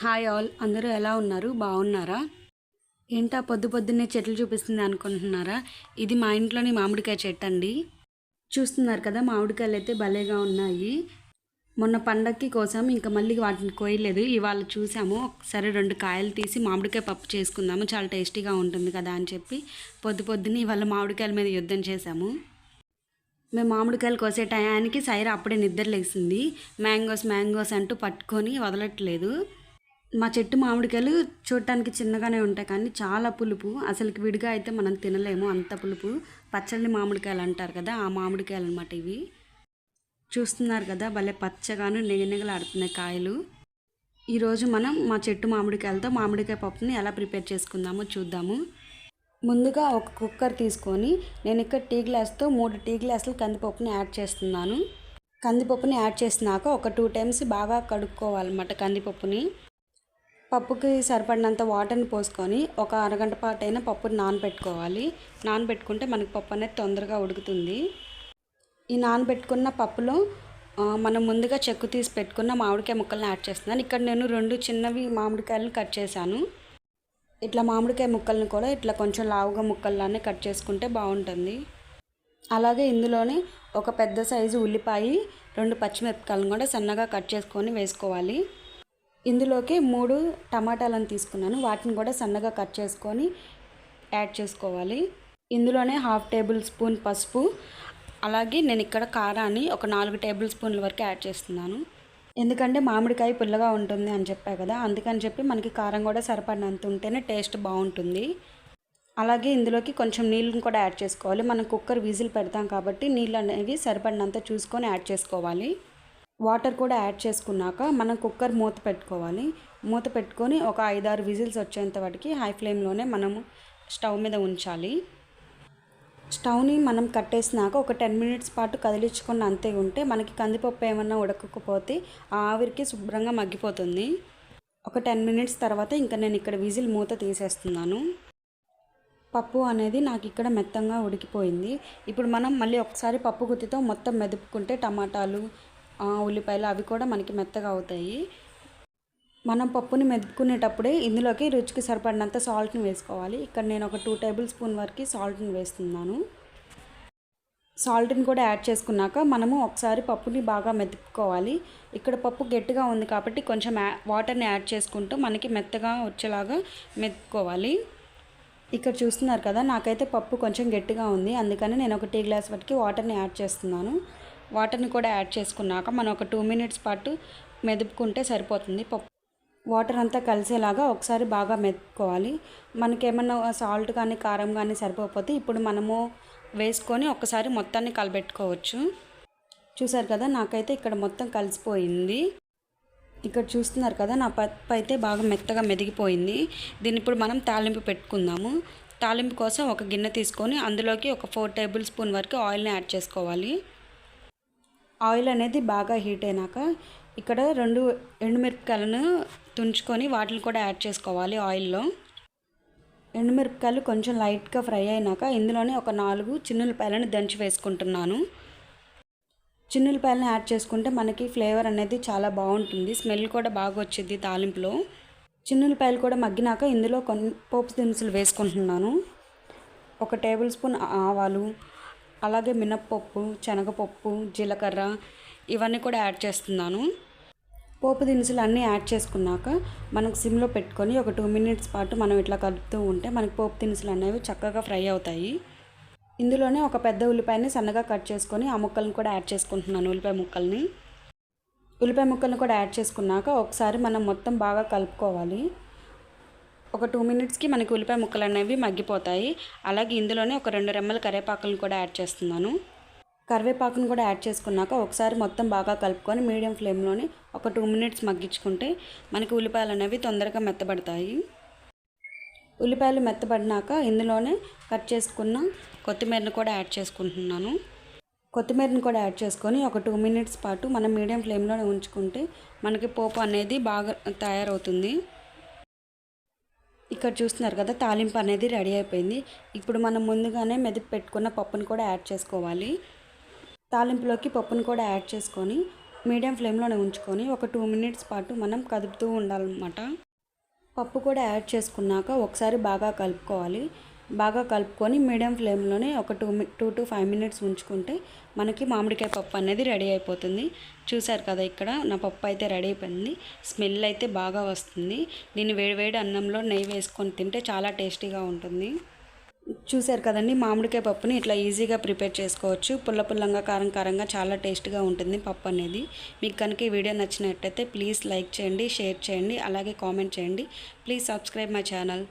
Hi all. అందరూ ఎలా ఉన్నారు? బాగున్నారా? ఏంటా పొద్దు పొద్దున్నే చెట్లు చూపిస్తుంది అనుకుంటున్నారా? ఇది మా ఇంట్లోని మామిడికాయ చెట్టు అండి. చూస్తున్నారు కదా మామిడికాయలు అయితే భలేగా ఉన్నాయి. మొన్న పండక్కి కోసం ఇంకా మళ్ళీ వాటిని కోయలేదు. ఇవాళ చూసాము ఒకసారి రెండు కాయలు తీసి మామిడికాయ పప్పు చేసుకుందాము చాలా టేస్టీగా ఉంటుంది కదా అని చెప్పి పొద్దు పొద్దున్నే ఇవాళ మామిడికాయల మీద యుద్ధం చేశాము. మేము మామిడికాయలు కోసే టయానికి సైరా అప్పుడే నిద్ర లేసింది మ్యాంగోస్ మ్యాంగోస్ అంటూ పట్టుకొని వదలట్లేదు. మా చెట్టు మామిడికాయలు చూడటానికి చిన్నగానే ఉంటాయి కానీ చాలా పులుపు. అసలుకి విడిగా అయితే మనం తినలేము. అంత పులుపు. పచ్చడి మామిడికాయలు అంటారు కదా ఆ మామిడికాయలు అనమాట ఇవి. చూస్తున్నారు కదా భలే పచ్చగాను నిగనిగలాడుతున్నాయి కాయలు. ఈరోజు మనం మా చెట్టు మామిడికాయలతో మామిడికాయ పప్పుని ఎలా ప్రిపేర్ చేసుకుందామో చూద్దాము. ముందుగా ఒక కుక్కర్ తీసుకొని నేను ఇక్కడ టీ గ్లాస్తో మూడు టీ గ్లాసులు కందిపప్పుని యాడ్ చేస్తున్నాను. కందిపప్పుని యాడ్ చేసినాక ఒక టూ టైమ్స్ బాగా కడుక్కోవాలన్నమాట కందిపప్పుని. పప్పుకి సరిపడినంత వాటర్ని పోసుకొని ఒక అరగంట పాటు అయినా పప్పుని నానబెట్టుకోవాలి. నానబెట్టుకుంటే మనకి పప్పు అనేది తొందరగా ఉడుకుతుంది. ఈ నానబెట్టుకున్న పప్పులో మనం ముందుగా చెక్కు తీసి పెట్టుకున్న మామిడికాయ ముక్కల్ని యాడ్ చేస్తున్నాను. ఇక్కడ నేను రెండు చిన్నవి మామిడికాయలను కట్ చేశాను. ఇట్లా మామిడికాయ ముక్కల్ని కూడా ఇట్లా కొంచెం లావుగా ముక్కల్లానే కట్ చేసుకుంటే బాగుంటుంది. అలాగే ఇందులోనే ఒక పెద్ద సైజు ఉల్లిపాయ రెండు పచ్చిమిరపకాయలను కూడా సన్నగా కట్ చేసుకొని వేసుకోవాలి. ఇందులోకి మూడు టమాటాలను తీసుకున్నాను. వాటిని కూడా సన్నగా కట్ చేసుకొని యాడ్ చేసుకోవాలి. ఇందులోనే హాఫ్ టేబుల్ స్పూన్ పసుపు. అలాగే నేను ఇక్కడ కారాన్ని ఒక నాలుగు టేబుల్ స్పూన్ల వరకు యాడ్ చేస్తున్నాను. ఎందుకంటే మామిడికాయ పుల్లగా ఉంటుంది అని చెప్పా కదా అందుకని చెప్పి మనకి కారం కూడా సరిపడినంత ఉంటేనే టేస్ట్ బాగుంటుంది. అలాగే ఇందులోకి కొంచెం నీళ్ళని కూడా యాడ్ చేసుకోవాలి. మనం కుక్కర్ విజిల్ పెడతాం కాబట్టి నీళ్ళు అనేవి సరిపడినంత చూసుకొని యాడ్ చేసుకోవాలి. వాటర్ కూడా యాడ్ చేసుకున్నాక మనం కుక్కర్ మూత పెట్టుకోవాలి. మూత పెట్టుకొని ఒక ఐదారు విజిల్స్ వచ్చేంత వాటికి హై ఫ్లేమ్లోనే మనము స్టవ్ మీద ఉంచాలి. స్టవ్ని మనం కట్టేసినాక ఒక టెన్ మినిట్స్ పాటు కదిలించుకున్న అంతే ఉంటే మనకి కందిపప్పు ఏమన్నా ఉడకకపోతే ఆ ఆవిరికి శుభ్రంగా మగ్గిపోతుంది. ఒక టెన్ మినిట్స్ తర్వాత ఇంకా నేను ఇక్కడ విజిల్ మూత తీసేస్తున్నాను. పప్పు అనేది నాకు ఇక్కడ మెత్తంగా ఉడికిపోయింది. ఇప్పుడు మనం మళ్ళీ ఒకసారి పప్పు గుత్తితో మొత్తం మెదుపుకుంటే టమాటాలు ఉల్లిపాయలు అవి కూడా మనకి మెత్తగా అవుతాయి. మనం పప్పుని మెదుపుకునేటప్పుడే ఇందులోకి రుచికి సరిపడినంత సాల్ట్ని వేసుకోవాలి. ఇక్కడ నేను ఒక టూ టేబుల్ స్పూన్ వరకు సాల్ట్ని వేస్తున్నాను. సాల్ట్ని కూడా యాడ్ చేసుకున్నాక మనము ఒకసారి పప్పుని బాగా మెదుపుకోవాలి. ఇక్కడ పప్పు గట్టిగా ఉంది కాబట్టి కొంచెం యా- వాటర్ని యాడ్ చేసుకుంటూ మనకి మెత్తగా వచ్చేలాగా మెదుపుకోవాలి. ఇక్కడ చూస్తున్నారు కదా నాకైతే పప్పు కొంచెం గట్టిగా ఉంది. అందుకని నేను ఒక టీ గ్లాస్ వరకు వాటర్ని యాడ్ చేస్తున్నాను. వాటర్ని కూడా యాడ్ చేసుకున్నాక మనం ఒక టూ మినిట్స్ పాటు మెదుపుకుంటే సరిపోతుంది. పప్పు వాటర్ అంతా కలిసేలాగా ఒకసారి బాగా మెదుపుకోవాలి. మనకేమన్నా సాల్ట్ కానీ కారం కానీ సరిపోకపోతే ఇప్పుడు మనము వేసుకొని ఒకసారి మొత్తాన్ని కలబెట్టుకోవచ్చు. చూసారు కదా నాకైతే ఇక్కడ మొత్తం కలిసిపోయింది. ఇక్కడ చూస్తున్నారు కదా నా పప్పు అయితే బాగా మెత్తగా మెదిగిపోయింది. దీన్ని ఇప్పుడు మనం తాలింపు పెట్టుకుందాము. తాలింపు కోసం ఒక గిన్నె తీసుకొని అందులోకి ఒక ఫోర్ టేబుల్ స్పూన్ వరకు ఆయిల్ని యాడ్ చేసుకోవాలి. ఆయిల్ అనేది బాగా హీట్ అయినాక ఇక్కడ రెండు ఎండుమిరపకాయలను తుంచుకొని వాటిని కూడా యాడ్ చేసుకోవాలి ఆయిల్లో. ఎండుమిరపకాయలు కొంచెం లైట్గా ఫ్రై అయినాక ఇందులోనే ఒక నాలుగు చిన్నులపాయలను దంచి వేసుకుంటున్నాను. చిన్నులపాయలను యాడ్ చేసుకుంటే మనకి ఫ్లేవర్ అనేది చాలా బాగుంటుంది స్మెల్ కూడా బాగా వచ్చింది తాలింపులో. చిన్నులపాయలు కూడా మగ్గినాక ఇందులో కొన్ని పోపు దినుసులు వేసుకుంటున్నాను. ఒక టేబుల్ స్పూన్ ఆవాలు అలాగే మినప్పప్పు శనగపప్పు జీలకర్ర ఇవన్నీ కూడా యాడ్ చేస్తున్నాను. పోపు దినుసులు అన్నీ యాడ్ చేసుకున్నాక మనకు సిమ్లో పెట్టుకొని ఒక టూ మినిట్స్ పాటు మనం ఇట్లా కలుపుతూ ఉంటే మనకి పోపు దినుసులు అనేవి చక్కగా ఫ్రై అవుతాయి. ఇందులోనే ఒక పెద్ద ఉల్లిపాయని సన్నగా కట్ చేసుకొని ఆ ముక్కల్ని కూడా యాడ్ చేసుకుంటున్నాను ఉల్లిపాయ ముక్కల్ని. ఉల్లిపాయ ముక్కల్ని కూడా యాడ్ చేసుకున్నాక ఒకసారి మనం మొత్తం బాగా కలుపుకోవాలి. ఒక టూ మినిట్స్కి మనకి ఉల్లిపాయ ముక్కలు అనేవి మగ్గిపోతాయి. అలాగే ఇందులోనే ఒక రెండు రెమ్మల కరివేపాకులను కూడా యాడ్ చేస్తున్నాను. కరివేపాకును కూడా యాడ్ చేసుకున్నాక ఒకసారి మొత్తం బాగా కలుపుకొని మీడియం ఫ్లేమ్లోనే ఒక టూ మినిట్స్ మగ్గించుకుంటే మనకి ఉల్లిపాయలు అనేవి తొందరగా మెత్తబడతాయి. ఉల్లిపాయలు మెత్తబడినాక ఇందులోనే కట్ చేసుకున్న కొత్తిమీరని కూడా యాడ్ చేసుకుంటున్నాను. కొత్తిమీరని కూడా యాడ్ చేసుకొని ఒక టూ మినిట్స్ పాటు మనం మీడియం ఫ్లేమ్లోనే ఉంచుకుంటే మనకి పోపు అనేది బాగా తయారవుతుంది. ఇక్కడ చూస్తున్నారు కదా తాలింపు అనేది రెడీ అయిపోయింది. ఇప్పుడు మనం ముందుగానే మెదిపి పెట్టుకున్న పప్పుని కూడా యాడ్ చేసుకోవాలి. తాలింపులోకి పప్పుని కూడా యాడ్ చేసుకొని మీడియం ఫ్లేమ్లోనే ఉంచుకొని ఒక టూ మినిట్స్ పాటు మనం కదుపుతూ ఉండాలన్నమాట. పప్పు కూడా యాడ్ చేసుకున్నాక ఒకసారి బాగా కలుపుకోవాలి. బాగా కలుపుకొని మీడియం ఫ్లేమ్లోనే ఒక two two to five minutes ఉంచుకుంటే మనకి మామిడికాయ పప్పు అనేది రెడీ అయిపోతుంది. చూసారు కదా ఇక్కడ నా పప్పు అయితే రెడీ అయిపోయింది. స్మెల్ అయితే బాగా వస్తుంది. నేను వేడివేడి అన్నంలో నెయ్యి వేసుకొని తింటే చాలా టేస్టీగా ఉంటుంది. చూసారు కదండి మామిడికాయ పప్పుని ఇట్లా ఈజీగా ప్రిపేర్ చేసుకోవచ్చు. పుల్ల పుల్లంగా కారం కారంగా చాలా టేస్ట్గా ఉంటుంది పప్పు అనేది. మీకు కనుక ఈ వీడియో నచ్చినట్టయితే ప్లీజ్ లైక్ చేయండి షేర్ చేయండి అలాగే కామెంట్ చేయండి. Please subscribe my channel.